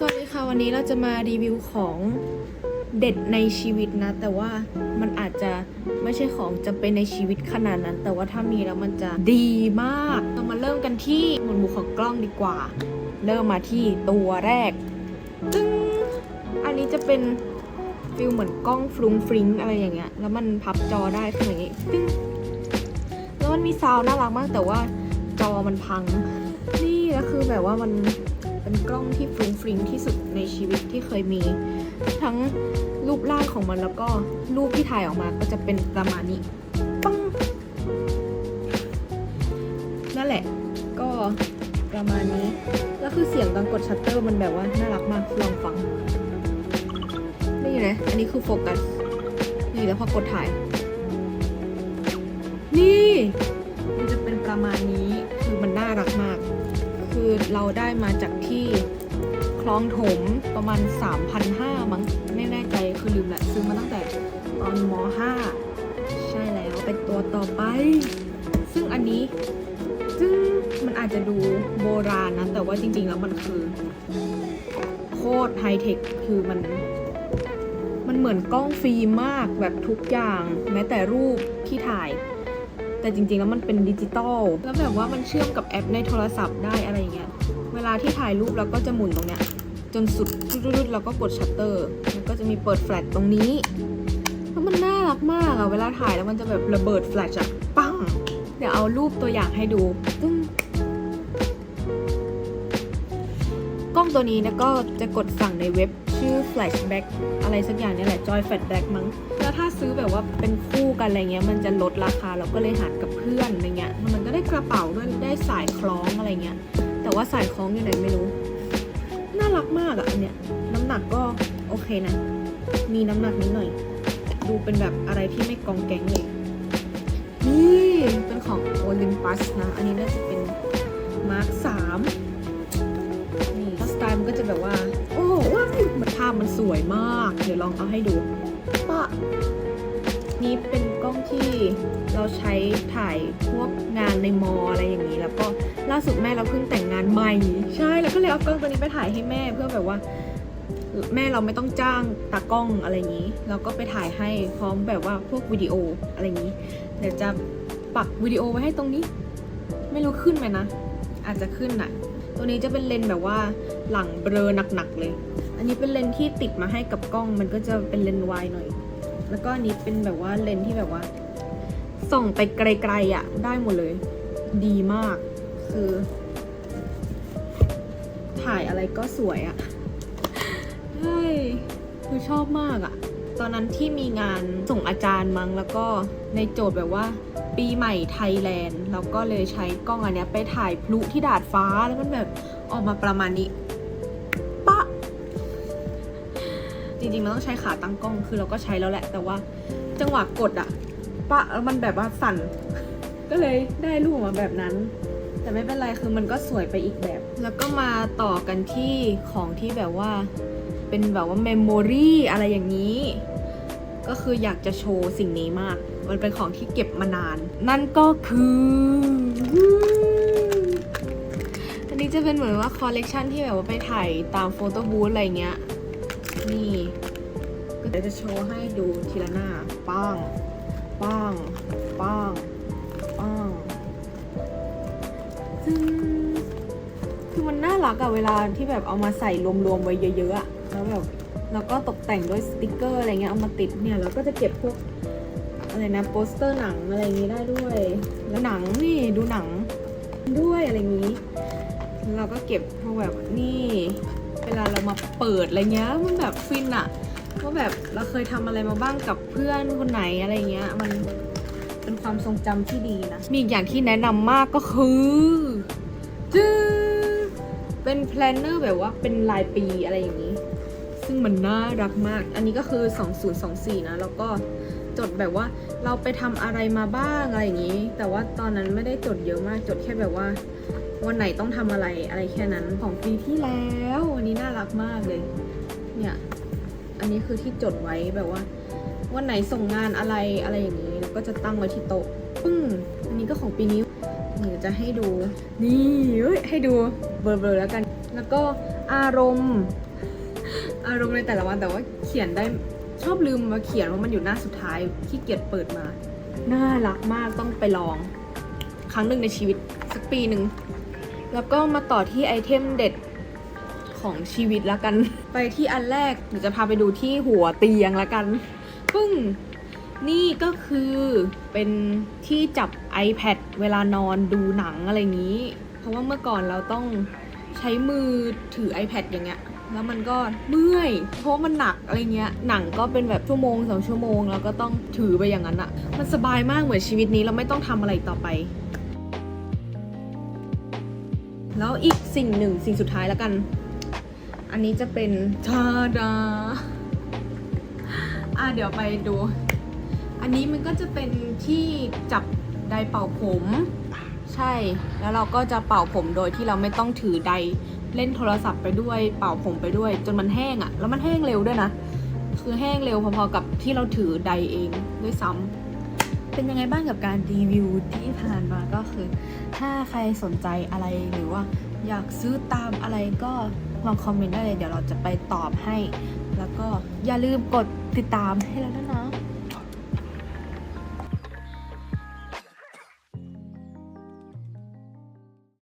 สวัสดีค่ะ วันนี้เราจะมารีวิวของเด็ดในชีวิตนะ แต่ว่ามันอาจจะไม่ใช่ของจำเป็นในชีวิตขนาดนั้น แต่ว่าถ้ามีแล้วมันจะดีมากเรามาเริ่มกันที่หมวดหมู่ของกล้องดีกว่า เริ่มมาที่ตัวแรกตึ้งอันนี้จะเป็นฟิลเหมือนกล้องฟรุ้งฟริงอะไรอย่างเงี้ยแล้วมันพับจอได้คืออย่างงี้ตึ้งแล้วมันมีซาวน่ารักมาก แต่ว่าจอมันพัง นี่แล้วคือแบบว่ามัน เป็นกล้องที่ฟรุ้งฟริงที่สุดในชีวิตที่เคยมี ทั้งรูปร่างของมันแล้วก็รูปที่ถ่ายออกมาก็จะเป็นประมาณนี้ปังนั่นแหละ ก็ประมาณนี้ แล้วคือเสียงตอนกดชัตเตอร์มันแบบว่าน่ารักมากลองฟังได้ยินไหมอันนี้คือโฟกัสนี่แล้วพอกดถ่าย นี่ มันจะเป็นประมาณนี้คือมันน่ารักมาก คือเราได้มาจากที่คลองถมประมาณ 3,500มั้งไม่แน่ใจคือลืมแหละซื้อมาตั้งแต่ตอนม .5 ใช่แล้วเป็นตัวต่อไป ซึ่งอันนี้ซึ่งมันอาจจะดูโบราณนะ แต่ว่าจริง ๆ แล้วมันคือ โคตรไฮเทคคือมัน มันเหมือนกล้องฟิล์มมากแบบทุกอย่าง แม้แต่รูปที่ถ่าย แต่จริงๆแล้วมันเป็นดิจิตอลแล้วแบบว่ามันเชื่อมกับแอปในโทรศัพท์ได้อะไรอย่างเงี้ยเวลาที่ถ่ายรูปเราก็จะหมุนตรงเนี้ยจนสุดรุดๆแล้วก็กดชัตเตอร์มันก็จะมีเปิดแฟลชตรงนี้แล้วมันน่ารักมากอะเวลาถ่ายแล้วมันจะแบบระเบิดแฟลชอะปังเดี๋ยวเอารูปตัวอย่างให้ดูตึ้ง ล้องตัวนี้นะก็จะกดสั่งในเว็บชื่อ flashback อะไรสักอย่างเนี่ยแหละ joy flashback มั้ง แล้วถ้าซื้อแบบว่าเป็นคู่กันอะไรเงี้ย มันจะลดราคาเราก็เลยหารกับเพื่อนอะไรเงี้ย มันก็ได้กระเป๋าด้วยได้สายคล้องอะไรเงี้ย แต่ว่าสายคล้องอยู่ไหนไม่รู้ น่ารักมากอะอันเนี้ย น้ำหนักก็โอเคนะ มีน้ำหนักนิดหน่อย ดูเป็นแบบอะไรที่ไม่กองแกงเลยนี่เป็นของ Olympus นะ อันนี้น่าจะเป็น Mark 3นี่ วยมาก เดี๋ยวลองเอาให้ดูปะนี่เป็นกล้องที่เราใช้ถ่ายพวกงานในมออะไรอย่างนี้ แล้วก็ล่าสุดแม่เราเพิ่งแต่งงานใหม่ ใช่แล้วก็เลยเอากล้องตัวนี้ไปถ่ายให้แม่เพื่อแบบว่า แม่เราไม่ต้องจ้างตากล้องอะไรอย่างนี้เราก็ไปถ่ายให้พร้อมแบบว่าพวกวิดีโออะไรอย่างนี้ เดี๋ยวจะปักวิดีโอไว้ให้ตรงนี้ ไม่รู้ขึ้นไหมนะ อาจจะขึ้นน่ะ ตัวนี้จะเป็นเลนแบบว่าหลังเบลอหนักๆเลย อันนี้เป็นเลนส์ที่ติดมาให้กับกล้อง มันก็จะเป็นเลนส์วายหน่อย แล้วก็อันนี้เป็นแบบว่าเลนส์ที่แบบว่า ส่องไปไกลๆอะ ได้หมดเลย ดีมาก คือ ถ่ายอะไรก็สวยอะใช่คือชอบมากอะตอนนั้นที่มีงานส่งอาจารย์มั้งแล้วก็ในโจทย์แบบว่าปีใหม่ไทยแลนด์เราก็เลยใช้กล้องอันเนี้ยไปถ่ายพลุที่ดาดฟ้าแล้วมันแบบออกมาประมาณนี้ ริงๆมันต้องใช้ขาตั้งกล้องคือเราก็ใช้แล้วแหละ แต่ว่าจังหวะกดอะปะแล้วมันแบบว่าสั่น ก็เลยได้รูปออกมาแบบนั้น แต่ไม่เป็นไรคือมันก็สวยไปอีกแบบ แล้วก็มาต่อกันที่ของที่แบบว่า เป็นแบบว่าเมมโมรีอะไรอย่างนี้ ก็คืออยากจะโชว์สิ่งนี้มาก มันเป็นของที่เก็บมานาน นั่นก็คืออันนี้จะเป็นเหมือนว่าคอลเลกชันที่แบบว่าไปถ่ายตามโฟโต้บูธอะไรเงี้ย นี่ก็เดี๋ยวจะโชว์ให้ดูทีละหน้าป้างป้างป้างป้างซึ่งคือมันน่ารักอะเวลาที่แบบเอามาใส่รวมๆไว้เยอะๆอะแล้วแบบแล้วก็ตกแต่งด้วยสติกเกอร์อะไรเงี้ยเอามาติดเนี่ยแล้วก็จะเก็บพวกอะไรนะโปสเตอร์หนังอะไรอย่างงี้ได้ด้วย แล้วหนังนี่ดูหนังด้วยอะไรอย่างงี้ เราก็เก็บพวกแบบนี่ เวลาเรามาเปิดอะไรเงี้ยมันแบบฟินอะว่าแบบเราเคยทำอะไรมาบ้างกับเพื่อนคนไหนอะไรเงี้ย มันเป็นความทรงจำที่ดีนะมีอีกอย่างที่แนะนำมากก็คือจื้อเป็นแพลนเนอร์แบบว่าเป็นรายปีอะไรอย่างนี้ ซึ่งมันน่ารักมาก อันนี้ก็คือ 2024 นะ แล้วก็จดแบบว่าเราไปทำอะไรมาบ้างอะไรอย่างนี้ แต่ว่าตอนนั้นไม่ได้จดเยอะมากจดแค่แบบว่า วันไหนต้องทำอะไรอะไรแค่นั้นของปีที่แล้วอันนี้น่ารักมากเลย เนี่ย อันนี้คือที่จดไว้แบบว่า วันไหนส่งงานอะไรอะไรอย่างนี้แล้วก็จะตั้งไว้ที่โต๊ะปึ้งอันนี้ก็ของปีนี้เดี๋ยวจะให้ดู นี่เอ้ยให้ดูเบลอๆแล้วกัน แล้วก็อารมณ์ อารมณ์ในแต่ละวันแต่ว่าเขียนได้ชอบลืมมาเขียนว่ามันอยู่หน้าสุดท้ายขี้เกียจเปิดมา น่ารักมากต้องไปลอง ครั้งหนึ่งในชีวิตสักปีหนึ่ง แล้วก็มาต่อที่ไอเทมเด็ดของชีวิตละกัน ไปที่อันแรกเดี๋ยวจะพาไปดูที่หัวเตียงละกัน ปึ้ง นี่ก็คือเป็นที่จับ iPad เวลานอนดูหนังอะไรอย่างนี้ เพราะว่าเมื่อก่อนเราต้องใช้มือถือ iPad อย่างเงี้ย แล้วมันก็เมื่อย เพราะมันหนักอะไรเงี้ย หนังก็เป็นแบบชั่วโมงสองชั่วโมง แล้วก็ต้องถือไปอย่างนั้นอะมันสบายมากเหมือนชีวิตนี้เราไม่ต้องทำอะไรต่อไป แล้วอีกสิ่งหนึ่งสิ่งสุดท้ายแล้วกัน อันนี้จะเป็นทาดาอะเดี๋ยวไปดู อันนี้มันก็จะเป็นที่จับไดเป่าผม ใช่ แล้วเราก็จะเป่าผมโดยที่เราไม่ต้องถือไดเล่นโทรศัพท์ไปด้วยเป่าผมไปด้วย จนมันแห้งอะ่ะ แล้วมันแห้งเร็วด้วยนะ คือแห้งเร็วพอๆกับที่เราถือไดเองด้วยซ้ำ เป็นยังไงบ้างกับการรีวิวที่ผ่านมาก็คือ ถ้าใครสนใจอะไรหรือว่า อยากซื้อตามอะไรก็ลองคอมเมนต์ได้เลย เดี๋ยวเราจะไปตอบให้ แล้วก็อย่าลืมกดติดตามให้เราด้วยนะ